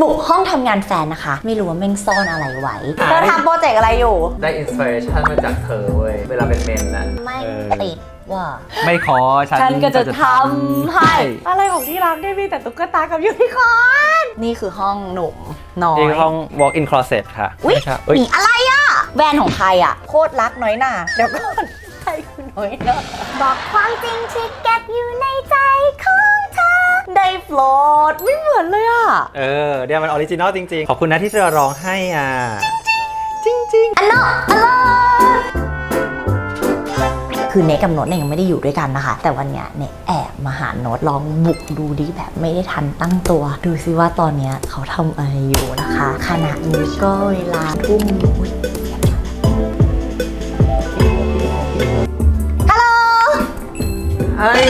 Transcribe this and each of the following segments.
บุกห้องทำงานแฟนนะคะ ไม่รู้ว่าแม่งซ่อนอะไรไว้อ่าเธอทำโปรเจกต์อะไรอยู่ ได้อินสปิเรชันมาจากเธอเว้ย เวลาเป็นเมนน่ะไม่เออติดว่า ไม่ขอฉันฉันก็จะทำให้ อะไรของที่รักได้มีแต่ตุ๊กตากับยูนิคอร์นนี่คือห้องหนุ่มน้อยนี่คือห้อง walk in closet ค่ะอุ๊ยไม่ใช่เอ้ยมีอะไรอะ แวนของใครอะ โคตรรักน้อยหน่าเดี๋ยวก่อนใครคือน้อยหน่าบอกความจริงที่เก็บอยู่ในใจของเธอ ได้โปรดไม่เหมือนเลยอะ เออเดี๋ยวมันออริจินอลจริงๆ ขอบคุณนะที่เธอร้องให้อะ จริงอันโนอันโนคือเนกกับโน้ตเนี่ยยังไม่ได้อยู่ด้วยกันนะคะ แต่วันเนี้ยเนกแอบมาหาโน้ตลองบุกดูดิแบบไม่ได้ทันตั้งตัว ดูซิว่าตอนเนี้ยเขาทำอะไรอยู่นะคะขณะนี้ก็เวลาทุ่มอุ๊ยฮัลโหลเฮ้ย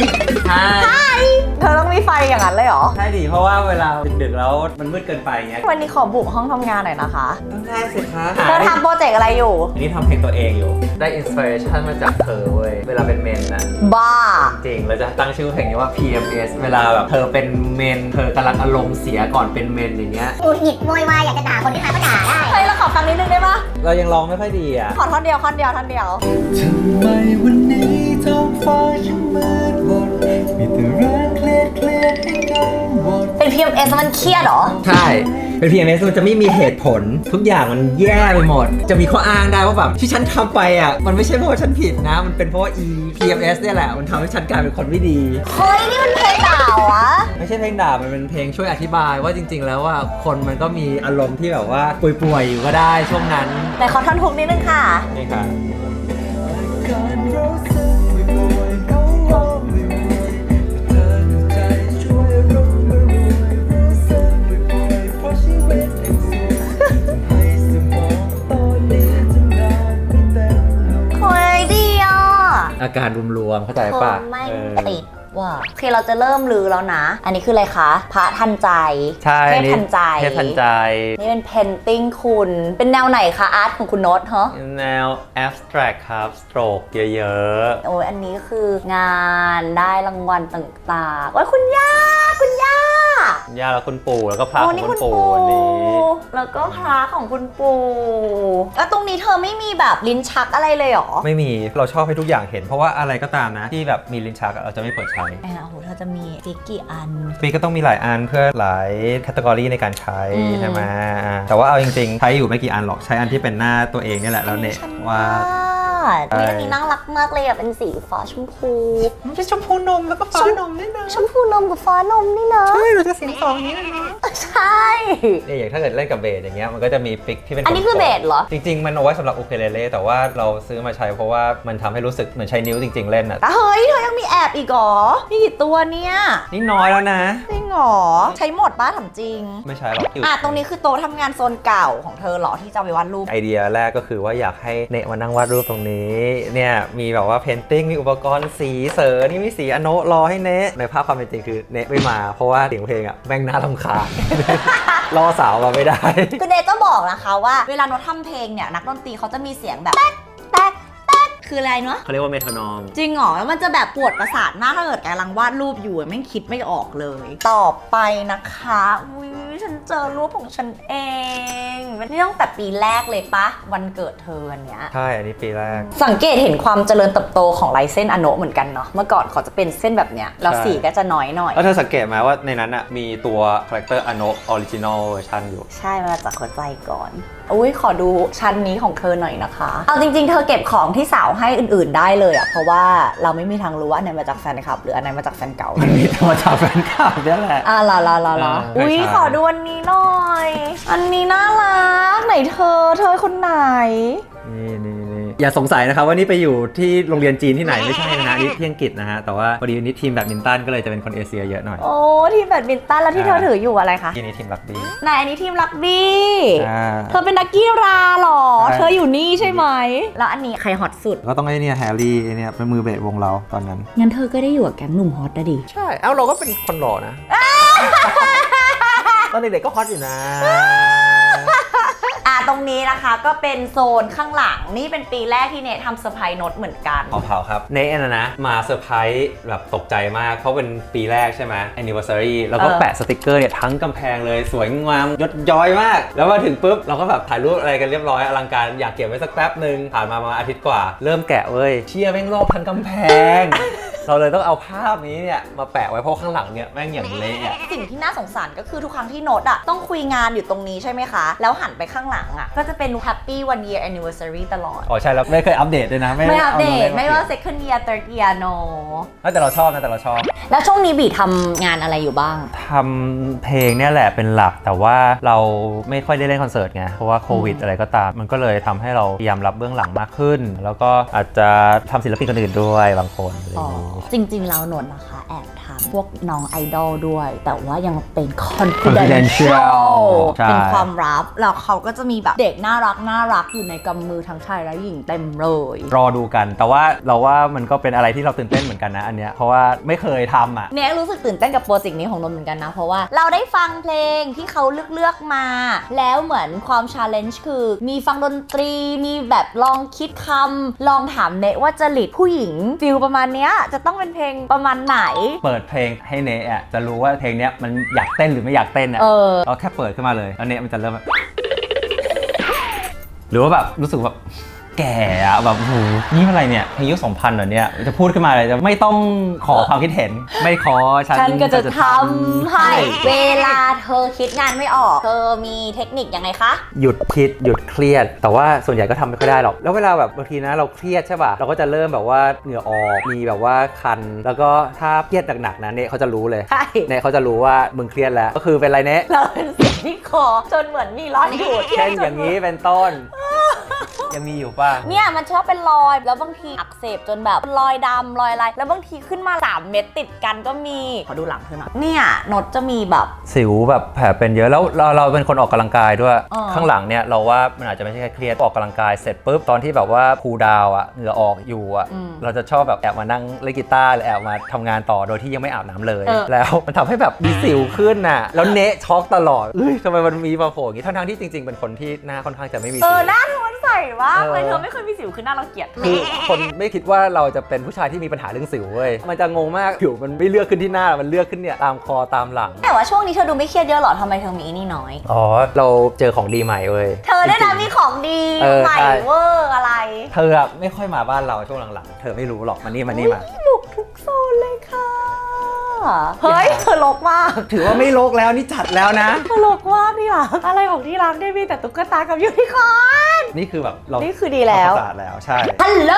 ใช่เธอต้องมีไฟอย่างนั้นเลยเหรอ ใช่ดิเพราะว่าเวลาดึกๆแล้วมันมืดเกินไปเงี้ยวันนี้ขอบุกห้องทำงานหน่อยนะคะ ต้องได้สิคะเธอทำโปรเจกต์อะไรอยู่ อันนี้ทำเพลงตัวเองอยู่ ได้อินสปิเรชันมาจากเธอเว้ย เวลาเป็นเมนน่ะบ้า จริงเราจะตั้งชื่อเพลงนี้ว่า PMS เวลาแบบเธอเป็นเมน เธอกำลังอารมณ์เสียก่อนเป็นเมนอย่างเงี้ยหงุดหงิดโวยวายอยากจะด่าคนที่ใครก็ด่าได้เฮ้ยเราขอฟังนิดนึงได้ปะเรายังร้องไม่ค่อยดีอะ ขอท่อนเดียวท่อนเดียวท่อนเดียวทำไมวันนี้ท้องฟ้าฉันมืดมนมีแต่เรื่อง เครียดเครียดๆให้กังวลเป็น PMS มันเครียดเหรอ ใช่ เป็น PMS มันจะไม่มีเหตุผล ทุกอย่างมันแย่ไปหมด จะมีข้ออ้างได้ว่าแบบที่ฉันทำไปอะ มันไม่ใช่เพราะว่าฉันผิดนะ มันเป็นเพราะว่า e PMS เนี่ยแหละ มันทำให้ฉันกลายเป็นคนไม่ดี เฮ้ย นี่มันเพลงด่าวะ ไม่ใช่เพลงด่า มันเป็นเพลงช่วยอธิบายว่าจริง ๆ แล้วว่าคนมันก็มีอารมณ์ที่แบบว่าป่วยๆอยู่ก็ได้ช่วงนั้นไหนขอท่อนทุกนิดนึงค่ะ นี่ค่ะ อาการรวมๆเข้าใจป่ะคนไม่เออติด ว่ะโอเคเราจะเริ่มลือแล้วนะ อันนี้คืออะไรคะ พระทันใจ ใช่เทอัพนนี้ทันใจ เทพทันใจ นี่เป็นเพนติ้งคุณ เป็นแนวไหนคะอาร์ตของคุณโน้ตฮะแนว abstract ครับ stroke เยอะโอ้ยอันนี้คืองานได้รางวัลต่างๆโอ้ยคุณย่าคุณย่าๆย่าแล้วคุณปู่แล้วก็พระขโอ้องนี่คุคุณณปู่ปู่วันนี้แล้วก็พระของคุณปู่แล้วตรงนี้เธอไม่มีแบบลิ้นชักอะไรเลยเหรอ ไม่มีเราชอบให้ทุกอย่างเห็นเพราะว่าอะไรก็ตามนะ ที่แบบมีลิ้นชักอะเราจะไม่เปิดใช้แอนโอ้โหเธอจะมีติ๊กกี่อัน ปีก็ต้องมีหลายอันเพื่อหลายแคตตากรีในการใช้อืม ใช่ไหมอ่าแต่ว่าเอาจริงๆ ใช้อยู่ไม่กี่อันหรอกใช้อันที่เป็นหน้าตัวเองนี่แหละแล้วเนี่ยฉันว่า ดนี่อันนี้น่ารักมากเลยอะเป็นสีฟ้าชมพูมันเป็นชมพูนมแล้วก็ฟ้านมนี่นะชมพูนมกับฟ้านมนี่นะ ใช่เราจะสีสองนี้นะใช่ เนี่ยอย่างถ้าเกิดเล่นกับเบสอย่างเงี้ยมันก็จะมีปิกที่เป็นอันนี้คือเบสเหรอ จริง ๆ มันเอาไว้สำหรับอูเคเลเล่แต่ว่าเราซื้อมาใช้เพราะว่ามันทำให้รู้สึกเหมือนใช้นิ้วจริง ๆ เล่นอะ แต่เฮ้ยเธอยังมีแอบอีกเหรอ มีกี่ตัวเนี่ยนี่น้อยแล้วนะ จริงเหรอ ใช้หมดป้าถามจริง ไม่ใช่หรอกอะตรงนี้คือโต๊ะทำงานโซนเก่าของเธอเหรอที่จะเอาไปวาดรูป ไอเดียแรกก็คือว่าอยากให้เนะมานั่งวาดรูปตรงนี้เนี่ยมีแบบว่าเพนติ้งมีอุปกรณ์สีเสรินี่มีสีอโนรอให้เนะในภาพความเป็นจริงคือเนะไม่มา เพราะว่าเสียงเพลงอะแม่งน่ารำคาญรอสาวมาไม่ได้ คือเน้จะบอกนะคะว่าเวลาโน้ตทำเพลงเนี่ยนักดนตรีเขาจะมีเสียงแบบแต๊กแต๊กแต๊ก คืออะไรเนาะเขาเรียกว่าเมทานอม จริงเหรอแล้วมันจะแบบปวดประสาทมากถ้าเกิดกำลังวาดรูปอยู่อะแม่งคิดไม่ออกเลย ต่อไปนะคะอุ้ยฉันเจอรูปของฉันเองนี่ตั้งแต่ปีแรกเลยปะวันเกิดเธออันเนี้ย ใช่ อันนี้ปีแรก สังเกตเห็นความเจริญเติบโตของลายเส้นอโนะเหมือนกันเนาะเมื่อก่อนเขาจะเป็นเส้นแบบเนี้ยแล้วใช่ สีก็จะน้อยหน่อย แล้วเธอสังเกตไหมว่าในนั้นอะมีตัวคาแรคเตอร์อโนะออริจินอลเวอร์ชันอยู่ ใช่มาจากหัวใจก่อน อุ้ยขอดูชั้นนี้ของเธอหน่อยนะคะ เอาจริงๆ เธอเก็บของที่สาวให้อื่นๆได้เลยอะเพราะว่าเราไม่มีทางรู้ว่าอันไหนมาจากแฟนคลับ หรืออันไหนมาจากแฟนเก่ามันมีธรรมชาติแฟนคลับเนี่ยแหละ อะลาลาลาลาเอออุ้อุ้ยใช่ ขอดูอันนี้หน่อย อันนี้น่ารักไหนเธอ เธอคนไหน นี่นี่นี่ อย่าสงสัยนะครับว่านี่ไปอยู่ที่โรงเรียนจีนที่ไหนไม่ใช่นะนี่ที่อังกฤษนะฮะแต่ว่าพอดีวันนี้ทีมแบดมินตันก็เลยจะเป็นคนเอเชียเยอะหน่อย โอ้ที่แบดมินตันแล้วที่เธอถืออยู่อะไรคะที่นี้ทีมรักบี้ไหนอันนี้ทีมรักบี้อ่า เธอเป็นนักกีฬาเหรอ ใช่ เธออยู่นี่ใช่ไหม แล้วอันนี้ใครฮอตสุด ก็ต้องไอ้เนี่ยแฮร์รี่ไอ้เนี่ยเป็นมือเบสวงเราตอนนั้น งั้นเธอก็ได้อยู่กับแก๊งหนุ่มฮอตนะดิ ใช่ เอ้าเราก็เป็นคนหล่อนะ ตอนเด็กๆก็ฮอตอยู่นะอะ ตรงนี้นะคะก็เป็นโซนข้างหลังนี่เป็นปีแรกที่เนททำเซอร์ไพรส์โนตเหมือนกันของเขาครับเนทนะนะ มาเซอร์ไพรส์แบบตกใจมาก เพราะเป็นปีแรกใช่ไหม anniversary แล้วก็เออ แปะสติกเกอร์เนี่ยทั้งกำแพงเลยสวยงามยศย้อยมาก แล้วมาถึงปุ๊บ เราก็แบบถ่ายรูปอะไรกันเรียบร้อยอลังการอยากเก็บไว้สักแป๊บหนึ่งผ่านมาประมาณอาทิตย์กว่า เริ่มแกะเว้ยเชียร์แม่งลอกทั้งกำแพง เราเลยต้องเอาภาพนี้เนี่ยมาแปะไว้เพราะข้างหลังเนี่ยแม่งอย่างเละอะ สิ่งที่น่าสงสารก็คือทุกครั้งที่โนตอะต้องคุยงานอยู่ตรงนี้ใช่ไหมคะ แล้วหันไปข้างหลังอะก็จะเป็น Happy One Year Anniversary ตลอด อ๋อใช่แล้วไม่เคยอัปเดตด้วยนะไม่อัปเดตาไม่ว่า second year third year no แต่เราชอบนะแต่เราชอบแล้วช่วงนี้บีทำงานอะไรอยู่บ้าง ทำเพลงเนี่ยแหละเป็นหลัก แต่ว่าเราไม่ค่อยได้เล่นคอนเสิร์ตไงเพราะว่าโควิดอืมอะไรก็ตาม มันก็เลยทำให้เราพยายามรับเบื้องหลังมากขึ้น แล้วก็อาจจะทำศิลปินคนอื่นด้วยบางคนอะไรอย่างนี้ จริงๆแล้วโนนนะคะ แอบถามพวกน้องไอดอลด้วย แต่ว่ายังเป็น Confidential confidential ใช่ เป็นความลับแล้วเขาก็จะมีแบบเด็กน่ารักน่ารักอยู่ในกำมือทั้งชายและหญิงเต็มเลย รอดูกัน แต่ว่าเราว่ามันก็เป็นอะไรที่เราตื่นเต้นเหมือนกันนะอันเนี้ยเพราะว่าไม่เคยทำอะ เนี่ยรู้สึกตื่นเต้นกับโปรเจกต์นี้ของนนท์เหมือนกันนะ เพราะว่าเราได้ฟังเพลงที่เขาเลือกเลือกๆมา แล้วเหมือนความชาเลนจ์คือ มีฟังดนตรีมีแบบลองคิดคำลองถามเนะว่าจริตผู้หญิงฟิลประมาณเนี้ยจะต้องเป็นเพลงประมาณไหน เปิดเพลงให้เนะอะจะรู้ว่าเพลงเนี้ยมันอยากเต้นหรือไม่อยากเต้นอะเออ เราแค่เปิดขึ้นมาเลยแล้วเนะมันจะเริ่มแบบ หรือว่าแบบรู้สึกแบบ แก่อะแบบโอ้โหนี่อะไรเนี่ยเพลงยุค2000เหรอเนี่ยจะพูดขึ้นมาเลยจะไม่ต้องขอความคิดเห็น ไม่ขอฉันฉันก็จะทำำให้เวลาเธอคิดงานไม่ออก เธอมีเทคนิคยังไงคะ หยุดคิดหยุดเครียด แต่ว่าส่วนใหญ่ก็ทำไม่ค่อยได้หรอก แล้วเวลาแบบบางทีนะเราเครียดใช่ป่ะเราก็จะเริ่มแบบว่าเหงื่อออกมีแบบว่าคัน แล้วก็ถ้าเครียดหนักๆนะเนี่ยเขาจะรู้เลยใช่ เนี่ยเขาจะรู้ว่ามึงเครียดแล้วก็คือเป็นไรเนะเราเป็นเสียงที่คอจนเหมือนมีร้อนอยู่เช่นอย่างนี้เป็นต้น ยังมีอยู่ป่ะเนี่ยมันชอบเป็นรอย แล้วบางทีอักเสบจนแบบเป็นรอยดำรอยอะไร แล้วบางทีขึ้นมา 3 เม็ดติดกันก็มี ขอดูหลังเธอหน่อยเนี่ยนดจะมีแบบ สิวแบบแผลเป็นเยอะแล้วเราเราเป็นคนออกกำลังกายด้วย อ่า ข้างหลังเนี่ยเราว่ามันอาจจะไม่ใช่แค่เครียดออกกำลังกายเสร็จปุ๊บตอนที่แบบว่าคูลดาวน์อะเหงื่อออกอยู่อะเราจะชอบแบบแอบมานั่งเล่นกีตาร์หรือแอบมาทำงานต่อโดยที่ยังไม่อาบน้ำเลยแล้วมันทำให้แบบมีสิวขึ้นน่ะแล้วเนะช็อกตลอดเอ้ยทำไมมันมีมาโผล่อย่างนี้ทั้งๆที่จริงๆเป็นคนที่หน้าค่อนข้างจะไม่มีเอสิอว หน้าเธอมั นใสมากเลยเออเธอไม่เคยมีสิวคือหน้าเราเกลียด คือคนไม่คิดว่าเราจะเป็นผู้ชายที่มีปัญหาเรื่องสิวเว้ย มันจะงงมากผิวมันไม่เลือกขึ้นที่หน้า มันเลือกขึ้นเนี่ยตามคอตามหลัง แต่ว่าช่วงนี้เธอดูไม่เครียดเยอะหรอทำไมเธอมีไอ้นี่น้อย อ๋อ เราเจอของดีใหม่เว้ย เธอได้จรินะงๆมีของดีเออใหม่ใช่ เวอร์อะไรเธออะไม่ค่อยมาบ้านเราช่วงหลังๆ เธอไม่รู้หรอกมานี่มานี่มาบุกทุกโซนเลยค่ะ เฮ้ย เธอลกมากถือว่าไม่ลกแล้วนี่จัดแล้วนะตลกมากนี่หรออะไรของที่รักได้มีแต่ตุ๊กตากับยูนิคอร์น นี่คือแบบเรานี่คือดีแล้วประสาทแล้วใช่ ฮัลโหล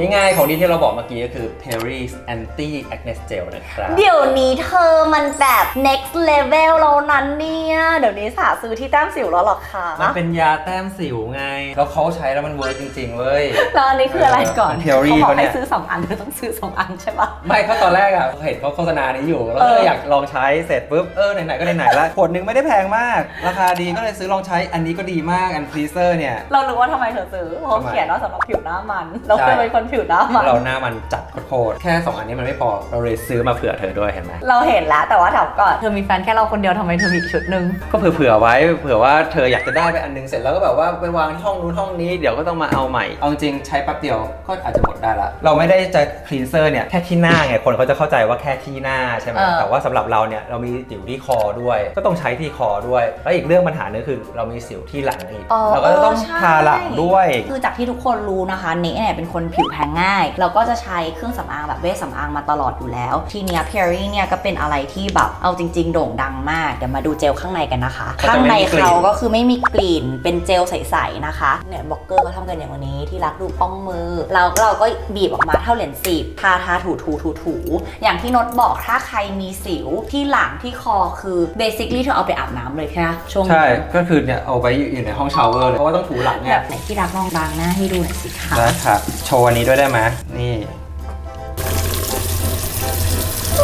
นี่ไงของดีที่เราบอกเมื่อกี้ก็คือ Perry's Anti Acne Gel นะครับ เดี๋ยวนี้เธอมันแบบ next level แล้วนั้นเนี่ย เดี๋ยวนี้สาซื้อที่แต้มสิวแล้วหรอคะมันเป็นยาแต้มสิวไง แล้วเขาใช้แล้วมันเวิร์กจริง ๆเว้ย แล้วอันนี้คืออะไรก่อนเออ Perry เขาบอกเขาเนี่ให้ยซื้อสองอันเธอต้องซื้อสองอันใช่ปะ ไม่เพราะตอนแรกอะเห็นเขาโฆษณานี้อยู่ แล้วก็เอออ ยากลองใช้เสร็จปุ๊บ เออ ไหน ๆ ก็ไหน ๆ แล้วขวดหนึงไม่ได้แพงมาก ราคาดีก็เลยซื้อลองใช้อันนี้ก็ดีมากอันฟรีเซอร์เนี่ยเรารู้ว่าทำไมเธอซื้อเพราะทำไมเขียนว่าสำหรับผิวหน้ามันเราเคยใช่เป็นคนผิวหน้ามันเราหน้ามันจัดโคตรๆแค่ 2 อันนี้มันไม่พอเราเลยซื้อมาเผื่อเธอด้วยเห็นไหมเราเห็นแล้วแต่ว่าถามก่อนเธอมีแฟนแค่เราคนเดียวทำไมเธอมีอีกชุดหนึ่งก็เผื่อๆไว้เผื่อว่าเธออยากจะได้ไปอันนึงเสร็จแล้วก็แบบว่าไปวางที่ห้องนู้นห้องนี้เดี๋ยวก็ต้องมาเอาใหม่เอาจริงๆใช้แป๊บเดียวก็อาจจะหมดได้ละเราไม่ได้จะคลีนเซอร์เนี่ยแค่ที่หน้าไงคนเขาจะเข้าใจว่าแค่ที่หน้าใช่ไหมเออแต่ว่าสำหรับเราเนี่ยเรามีสิวที่คอด้วย ก็ต้องใช้ที่คอด้วย แล้วอีกเรื่องปัญหาหนึงคือ เรามีสิวที่หลังอีกเราก็จะต้องใช่ทาหลังด้วย คือจากที่ทุกคนรู้นะคะเนเนี่ยเป็นคนผิวแพ้ง่าย เราก็จะใช้เครื่องสำอางแบบเวชสำอางมาตลอดอยู่แล้ว ทีเนี้ย p e r r y เนี่ยก็เป็นอะไรที่แบบเอาจริง ๆ โด่งดังมาก เดี๋ยวมาดูเจลข้างในกันนะคะเขาจะข้างในไม่มีกลิ่นเขาก็คือไม่มีกลิ่นเป็นเจลใสๆนะคะเนี่ยบล็อกเกอร์เขาทำกันอย่างวันนี้ที่รักดูป้องมือเราเราก็บีบออกมาเท่าเหรียญสิบทาทาถูถูถูถูอย่างที่นดบอกถ้าใครมีสิวที่หลังที่คอคือ basically เธอเอาไปอาบน้ำเลยแค่ไหมช่วงนี้ใช่ก็คือเนี่ยเอาไปอยู่ในห้องชาวเวอร์เลยเพราะว่าต้องถูหลังแบเนี่ยบไหนที่รักลองบางหน้าให้ดูหน่อยสิคะได้ครับโชว์อันนี้ด้วยได้ไหมนี่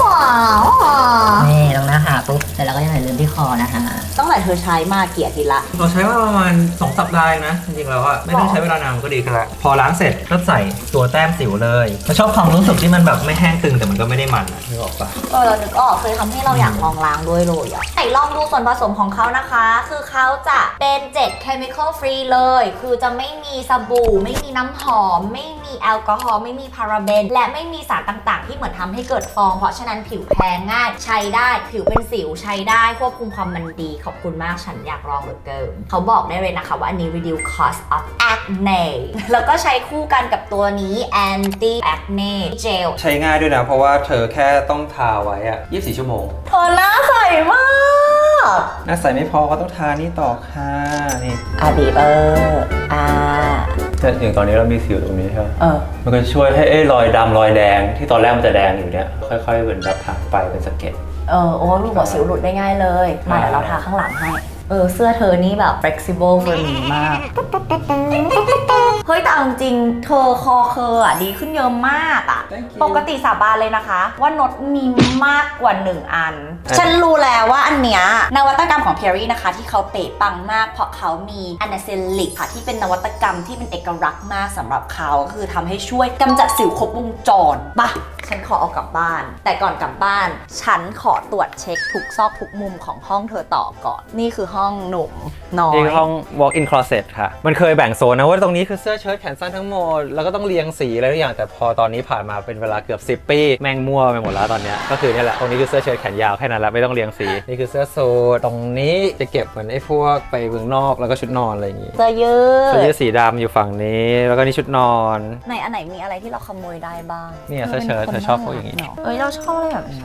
ว้าว นี่ตรงหน้าผากปุ๊บแต่เราก็ยังอย่าลืมที่คอนะฮะตตั้งแต่เธอใช้มาเกี่ยทีละ เราใช้มาประมาณ 2 สัปดาห์เองนะ จริงๆแล้วอะไม่ต้องใช้เวลานานมันก็ดีขึ้นละพอล้างเสร็จก็ใส่ตัวแต้มสิวเลยเราชอบความรู้สึกที่มันแบบไม่แห้งตึงแต่มันก็ไม่ได้มันอะนึกออกปะเออเรานึกออกเคยทำให้เราอยากลองล้างด้วยเลยอะไหนลองดูส่วนผสมของเขานะคะ คือเขาจะเป็น7 chemical free เลย คือจะไม่มีสบู่ ไม่มีน้ำหอม ไม่มีแอลกอฮอล์ไม่มีพาราเบน และไม่มีสารต่างๆ ที่เหมือนทำให้เกิดฟอง เพราะฉะนั้นผิวแพ้ง่ายใช้ได้ผิวเป็นสิวใช้ได้ควบคุมความมันดีขอบคุณมากฉันอยากลองเหลือเกินเขาบอกได้เลยนะคะว่าอันนี้ reduce cost of acne แล้วก็ใช้คู่กันกับตัวนี้ anti acne gel ใช้ง่ายด้วยนะ เพราะว่าเธอแค่ต้องทาไว้อะ24 ชั่วโมงเธอหน้าใสมาก หน้าใสไม่พอก็ต้องทานี่ต่อค่ะนี่อาบีเบอร์อ่าแต่อย่างตอนนี้เรามีสิวตรงนี้ใช่ไหมเออ มันก็ช่วยให้ไอ้รอยดำรอยแดงที่ตอนแรกมันจะแดงอยู่เนี่ยค่อยๆเหมือนแบบหายไปเป็นสะเก็ด เออโอ้ลูกหัวสิวหลุดได้ง่ายเลย มาเดี๋ยวเราทาข้างหลังให้ เออ เสื้อเธอนี่แบบ flexible for me มาก เฮ้ยแต่เอาจริงๆเธอคอเคออะดีขึ้นเยอะมากอะ Thank you ปกติสาบานเลยนะคะ ว่านดมีมากกว่า1อันอะฉันรู้แล้วว่าอันเนี้ยนวัตกรรมของ p e r y นะคะ ที่เขาเป๋ปังมาก เพราะเขามีอนาเซลิกค่ะ ที่เป็นนวัตกรรมที่เป็นเอกลักษณ์มากสำหรับเขาคือทำให้ช่วยกำจัดสิวครบวงจรปะ ฉันขอเอากลับบ้าน แต่ก่อนกลับบ้าน ฉันขอตรวจเช็คทุกซอกทุกมุมของห้องเธอต่อก่อน นี่คือห้องหนุ่มน้อยนี่คือห้อง walk in closet ค่ะ มันเคยแบ่งโซนนะว่าตรงนี้คือเสื้อเชิ้ตแขนสั้นทั้งหมด แล้วก็ต้องเรียงสีอะไรทุกอย่าง แต่พอตอนนี้ผ่านมาเป็นเวลาเกือบ 10 ปี แม่งมั่วไปหมดแล้วตอนเนี้ย ก็คือนี่แหละ ตรงนี้คือเสื้อเชิ้ตแขนยาวแค่นั้นแหละไม่ต้องเรียงสี นี่คือเสื้อสูทตรงนี้จะเก็บเหมือนไอ้พวกไปเมืองนอกแล้วก็ชุดนอนอะไรอย่างงี้เสื้อยืเสื้อยืดดสีดำอยู่ฝั่งนี้ แล้วก็นี่ชุดนอนไหนอันไหนมีอะไรที่เราขโมยได้บ้างเนี่ยเสื้อเชิ้ตเธอชอบพวกอย่างงี้นี้ เอ้ยเราชอบอะไรแบบนี้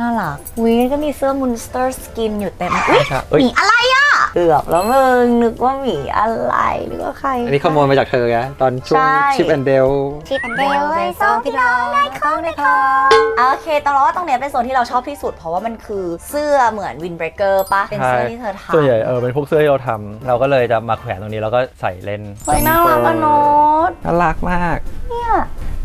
น่ารักวิก็มีเสื้อมุนสเตอร์สกินอยู่เต็มอุ๊ยครับเอ้ยหมีอะไรอะ เกือบแล้วมึงนึกว่าหมีอะไรนึกว่าใคร อันนี้ขโมยมาจากเธอไงตอนช่วงใช่ ชิปแอนเดล ชิปเดลเลยสองพี่น้องได้ของได้ของโอเคตอนเราว่าตรงเนี้ยเป็นโซนที่เราชอบที่สุด เพราะว่ามันคือเสื้อเหมือนวินเบรเกอร์ปะเป็นเสื้อที่เธอทำส่วนใหญ่เออเป็นพวกเสื้อที่เราทำเราก็เลยจะมาแขวนตรงนี้แล้วก็ใส่เล่นเฮ้ยน่ารักอะโนตน่ารักมาก เนี่ย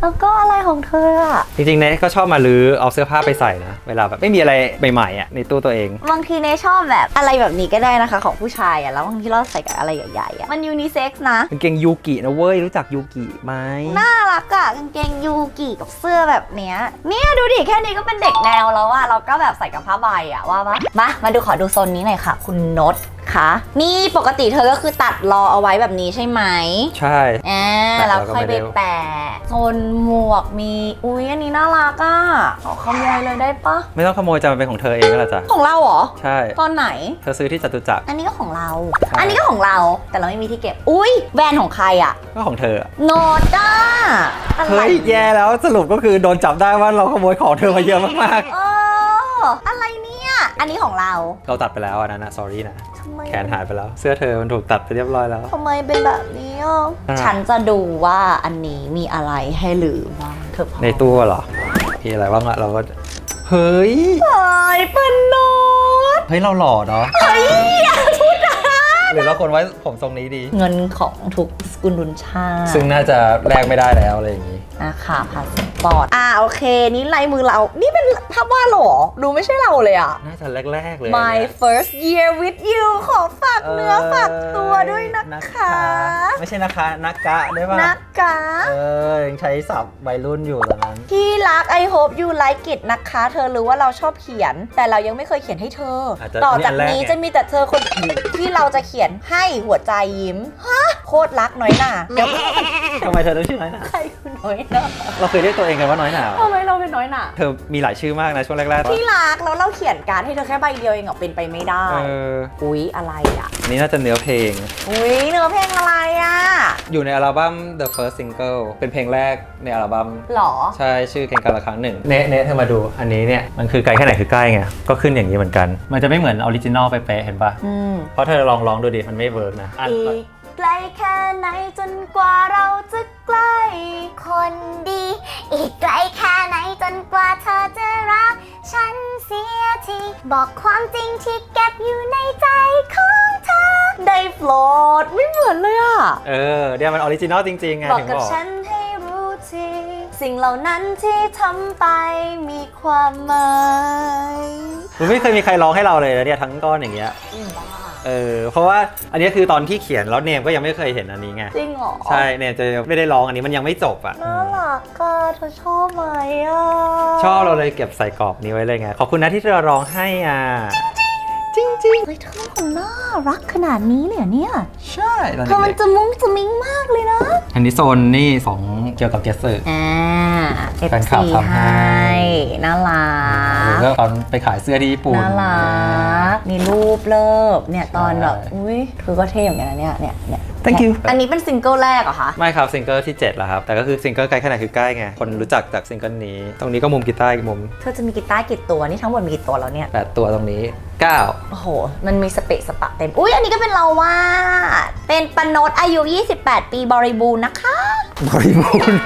แล้วก็อะไรของเธออะจริงๆเนทก็ชอบมาลื้อเอาเสื้อผ้าไปใส่นะ เวลาแบบไม่มีอะไรใหม่ๆอะในตู้ตัวเอง บางทีเนชอบแบบอะไรแบบนี้ก็ได้นะคะ ของผู้ชายอะแล้วบางทีเราใส่กับอะไรใหญ่ๆอะมันยูนิเซ็กซ์นะ กางเกงยูกินะเว้ยรู้จักยูกิไหมน่ารักอะกางเกงยูกิกับเสื้อแบบเนี้ยเนี่ยดูดิแค่นี้ก็เป็นเด็กแนวแล้วอะเราก็แบบใส่กับผ้าใบอะว่าปะมามาดูขอดูโซนนี้หน่อยค่ะ คุณน ศคะ นี่ปกติเธอก็คือตัดรอเอาไว้แบบนี้ใช่ไหมใช่ อ่าแปะแล้วแล้วก็ค่อยไม่ไปได้แปะโซนหมวกมีอุ้ยอันนี้น่ารักอะขอขโมยเลยได้ปะไม่ต้องขโมยจะมันเป็นของเธอเองก็แล้วจ้ะของเราเหรอใช่ ตอนไหน เธอซื้อที่จตุจักร อันนี้ก็ของเรา ใช่ อันนี้ก็ของเราแต่เราไม่มีที่เก็บ อุ้ยแบรนด์ของใครอะก็ของเธออะโนด้าอะไรเฮ้ยแย่แล้วสรุปก็คือโดนจับได้ว่าเราขโมยของเธอมาเยอะมากเอออะไรเนี่ย อันนี้ของเราๆ เราตัดไปแล้วอันนั้นนะ sorry นะ ทำไมแขนหายไปแล้ว เสื้อเธอมันถูกตัดไปเรียบร้อยแล้ว ทำไมเป็นแบบนี้อะอ่าฉันจะดูว่าอันนี้มีอะไรให้ลืมบ้างเธอพอในตู้เหรอมีอะไรบ้างอะเราก็เฮ้ยเฮ้ยเป็นโนดเฮ้ยเราหล่อเนาะเฮ้ยอย่าพูดนะหรือเราควรไว้ผมทรงนี้ดี เงินของทุกสกุลรุนชาติซึ่งน่าจะแลกไม่ได้แล้วอะไรอย่างนี้นะคะพาสปอร์ตอ่าโอเค นี่ลายมือเรา นี่เป็น ภาพวาดเหรอ ดูไม่ใช่เราเลยอะน่าจะแรก ๆ เลย My เนี่ย first year with you ขอฝากเนื้อฝากตัวด้วยนะคะไม่ใช่นะคะนักกะได้ป่ะ นักกาเออ ยังใช้ศัพท์วัยรุ่นอยู่ตอนนั้น ที่รัก I hope you like it นะคะ เธอรู้ว่าเราชอบเขียน แต่เรายังไม่เคยเขียนให้เธอ อาจจะต่อจากนี้อันแรกไง จะมีแต่เธอคนเดียวที่เราจะเขียนให้หัวใจยิ้มฮะโคตรรักน้อยหน่าเดี๋ยวทำไมเธอต้องชื่อน้อยหนาใครคือน้อยหน่าเราเคยเรียกตัวเองกันว่าน้อยหนาทำไมเราเป็นน้อยหน่าเธอมีหลายชื่อมากนะช่วงแรกๆที่รักแล้วเราเขียนการดให้เธอแค่ใบเดียวเองเหรอเป็นไปไม่ได้ เอออุ๊ยอะไรอะ อันนี้น่าจะเนื้อเพลง อุ๊ยเนื้อเพลงอะไรอะ อยู่ในอัลบั้ม The First Single เป็นเพลงแรกในอัลบั้มหรอ ใช่ชื่อเพลงการละครั้งหนึ่งเนะเนะเธอมาดูอันนี้เนี่ยมันคือไกลแค่ไหนคือใกล้ไงก็ขึ้นอย่างนี้เหมือนกัน มันจะไม่เหมือนออริจินอลไปเป๊ะๆเห็นปะอืมเพราะเธอลองร้องดูดิมันไม่เวิร์กนะอันอีก ไกลแค่ไหนจนกว่าเราจะใกล้ คนดี อีกไกลแค่ไหนจนกว่าเธอจะรัก ฉันเสียที บอกความจริงที่เก็บอยู่ในใจของเธอ ได้โฟลดไม่เหมือนเลยอะ เออเดี๋ยวมันออริจินอลจริงๆไงบอกถึงกับบอก ฉันให้รู้ทีเสสิ่งเหล่านั้นที่ทำไปมีความหมายมันไม่เคยมีใครร้องให้เราเลยนะเนี่ยทั้งก้อนอย่างเงี้ย เออเพราะว่าอันนี้คือตอนที่เขียนแล้วเนมก็ยังไม่เคยเห็นอันนี้ไงจริงเหรอใช่เนมจะไม่ได้ร้องอันนี้มันยังไม่จบอะน่ารักอะเธอชอบไหมอะชอบเราเลยเก็บใส่กรอบนี้ไว้เลยไงขอบคุณนะที่เธอร้องให้อะจริงจริงเฮ้ยเธอเป็นคนน่ารักขนาดนี้เลยเหรอเนี่ยใช่ตอนเธอมันเด็กจะมุ้งจะมิ้งมากเลยนะอันนี้โซนนี่ของเกี่ยวกับเกสเซอร์อ่าแฟนคลับทำให้น่ารัแล้กวตอนไปขายเสื้อที่ญี่ปุ่นน่ารัก มีรูปเลิฟเนี่ยตอนแบบใช่อุ้ยเธอก็เท่เหมือนกันนะเนี่ยเนี่ยเนี่ย Thank you อันนี้เป็นซิงเกิลแรกเหรอคะ ไม่ครับซิงเกิลที่7แล้วครับ แต่ก็คือซิงเกิลใกล้ขนาดคือใกล้ไง คนรู้จักจากซิงเกิลนี้ ตรงนี้ก็มุมกีตาร์อีกมุม เธอจะมีกีตาร์กี่ตัว นี่ทั้งหมดมีกี่ตัวแล้วเนี่ย8ตัวตรงนี้ 9 โอ้โห มันมีสเปะสปะเต็ม อุ้ยอันนี้ก็เป็นเราว่าดเป็นปนดอายุ 28 ปีบริบูรณ์นะคะ บริบูรณ์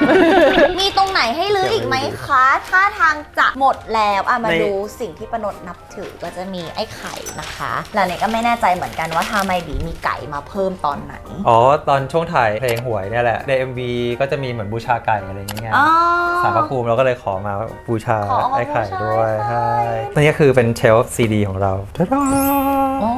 มีตรงไหนให้ลื้ออีกไหมคะ ถ้าทางจะหมดแล้วอะมาใน ดูสิ่งที่ปนดนับถือก็จะมีไอ้ไข่นะคะแล้วเนี่ยก็ไม่แน่ใจเหมือนกันว่าทำไมบีมีไก่มาเพิ่มตอนไหนอ๋อ ตอนช่วงถ่ายเพลงหวยเนี่ยแหละใน MV ก็จะมีเหมือนบูชาไก่อะไรอย่างเงี้ยอ๋อ สารพระภูมิเราก็เลยขอมาบูชาขอเอามาไอ้ไข่บูชาด้วยไอ้ไข่ใช่ตัวนี้คือเป็นเชลฟ์ซีดีของเราทะดาโอ้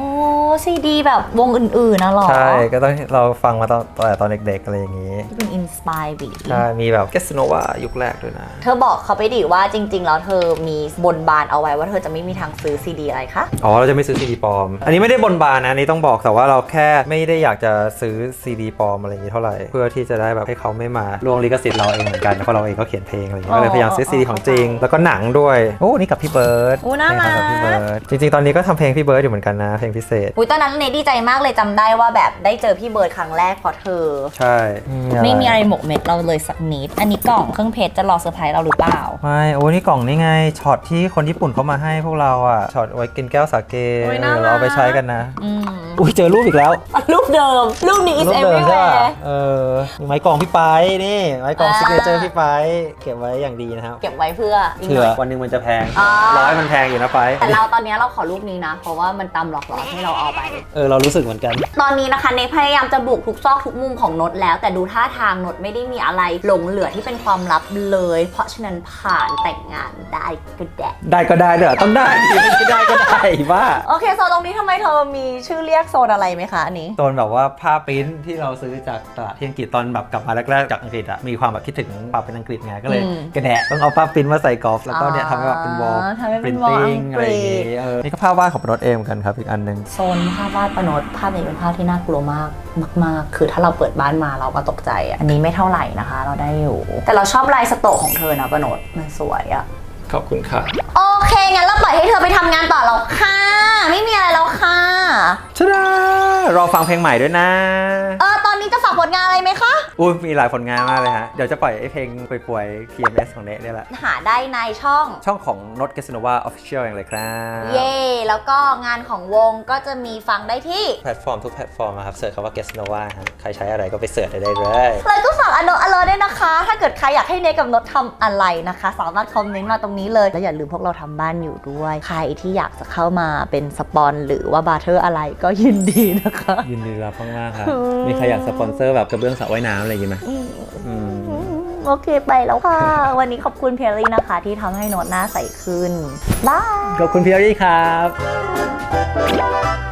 ซีดีแบบวงอื่นๆนะหรอใช่ก็ต้องเราฟังมาตอนแต่ตอนเด็กๆอะไรอย่างงี้ที่เป็นอิน สปายบีใช่มีแบบเกสโนวายุคแรกด้วยนะ เธอบอกเขาไปดิว่าจริง ๆ แล้วเธอมีบนบานเอาไว้ว่าเธอจะไม่มีทางซื้อซีดีอะไรคะ อ๋อ เราจะไม่ซื้อซีดีปลอม อันนี้ไม่ได้บนบานนะ อันนี้ต้องบอกแต่ว่าเราแค่ไม่ได้อยากจะซื้อซีดีปลอมอะไรอย่างนี้เท่าไหร่ เพื่อที่จะได้แบบให้เขาไม่มาล่วงลิขสิทธิ์เราเองเหมือนกันเพราะเราเองก็เขียนเพลงอะไรอย่างเงี้ยก็เลยพยายามซื้อซีดีของจริง แล้วก็หนังด้วย โอ้นี่กับพี่เบิร์ดโอ้น่ารัก เพลงกับพี่เบิร์ดจริงๆ ตอนนี้ก็ทำเพลงพี่เบิร์ดอยู่เหมือนกันนะเพลงพิเศษ อุ้ยตอนนั้นเนดีใจมากเลยจำได้ว่าแบบได้เจอพี่เบิร์ดครั้งแรกเพราะเธอ ใช่ไม่มีอะไรหมกเม็ดเราเลยสักนิด อันนี้กล่องเครื่องเพชรจะรอเซอร์ไพรส์เราหรือเปล่า ไม่โอ้นี่กล่องนี่ไงช็อตที่คนญี่ปุ่นเขามาให้พวกเราอะช็อตไว้กินแก้วสาเกโอ้ยเอน่าอรัก เราเอาไปใช้กันนะ อืมอุ้ยเจอรูปอีกแล้วรูปเดิม รูปนี้ is รูปเดิมใช่ปะ everywhere เออมีไม้กลองพี่ไปนี่ไม้กลองอ่า ซิกเนเจอร์พี่ไปเก็บไว้อย่างดีนะครับเก็บไว้เพื่ออีกหเผื่น่ออยวันหนึงมันจะแพงอ่า ร้อยมันแพงอยู่นะไปแต่เราตอนนี้เราขอรูปนี้นะ เพราะว่ามันตามหลอกหลอนให้เราเอาไป เออเรารู้สึกเหมือนกัน ตอนนี้นะคะเนยพยายามจะบุกทุกซอกทุกมุมของนดแล้ว แต่ดูท่าทางนดไม่ได้มีอะไรหลงเหลือที่เป็นความลับเลย เพราะฉะนั้นผ่านแต่งงานได้ก็ได้ได้ก็ได้เด้อต้องได้ไม่ได้ก็ได้บ้าโอเคโซนตรงนี้ทำไมเธอมีชื่อเรียกโซนอะไรไหมคะอันนี้ โซนแบบว่าผ้าปริ้นที่เราซื้อจากตลาดที่อังกฤษตอนแบบกลับมาแรกๆจากอังกฤษอะมีความแบบคิดถึงความเป็นอังกฤษไงก็เลย อืม กระแดะต้องเอาผ้าปริ้นมาใส่กรอบแล้วก็เนี่ยทำให้แบบเป็นวอลอ๋อทำให้ปเป็รินน wall ติ้งอังกฤษอะไรอย่างงี้เออนี่ก็ภาพวาดของรถเอมกันครับอีกอันหนึ่งโซนภาพวาดประนดภาพนี้เป็นภาพที่น่ากลัวมาก มาก ๆ คือถ้าเราเปิดบ้านมาเราก็ตกใจอะอันนี้ไม่เท่าไหร่นะคะ เราได้อยู่ แต่เราชอบลายสโตกของเธอนะประนดมันสวยอะขอบคุณค่ะ โอเคงั้นเราปล่อยให้เธอไปทำงานต่อแล้วค่ะ ไม่มีอะไรแล้วค่ะ ชดารอฟังเพลงใหม่ด้วยนะ เออตอนนี้จะฝากผลงานอะไรไหมคะ อุ้ยมีหลายผลงานมากเลยฮะ เดี๋ยวจะปล่อยไอ้เพลงป่วยๆ TMS ของเนทเนี่ยแหละ หาได้ในช่อง ช่องของ Not g e s n o v a Official อย่างเลยครับ เย่แล้วก็งานของวงก็จะมีฟังได้ที่ แพลตฟอร์มทุกแพลตฟอร์มอะครับเสิร์ชคำว่า g e s n o v a ฮะใครใช้อะไรก็ไปเสิร์ชได้เลยเลยก็ฝากอโนอโลด้วยนะคะ ถ้าเกิดใครอยากให้เนกกับนดทำอะไรนะคะ สามารถคอมเมนต์มาตรงนี้เลย แล้วอย่าลืมพวกเราทำบ้านอยู่ด้วย ใครที่อยากจะเข้ามาเป็นสปอนหรือว่าบาร์เทอร์อะไรก็ยินดีนะคะยินดีรับมากๆครับมีใครอยากสปอนเซอร์แบบกระเบื้องสระว่ายน้ำอะไรอย่างงี้ไหมอืมโอเคไปแล้วค่ะ วันนี้ขอบคุณเพียรี่นะคะ ที่ทำให้โนดหน้าใสขึ้น บาย ขอบคุณพี่อารี่ครับ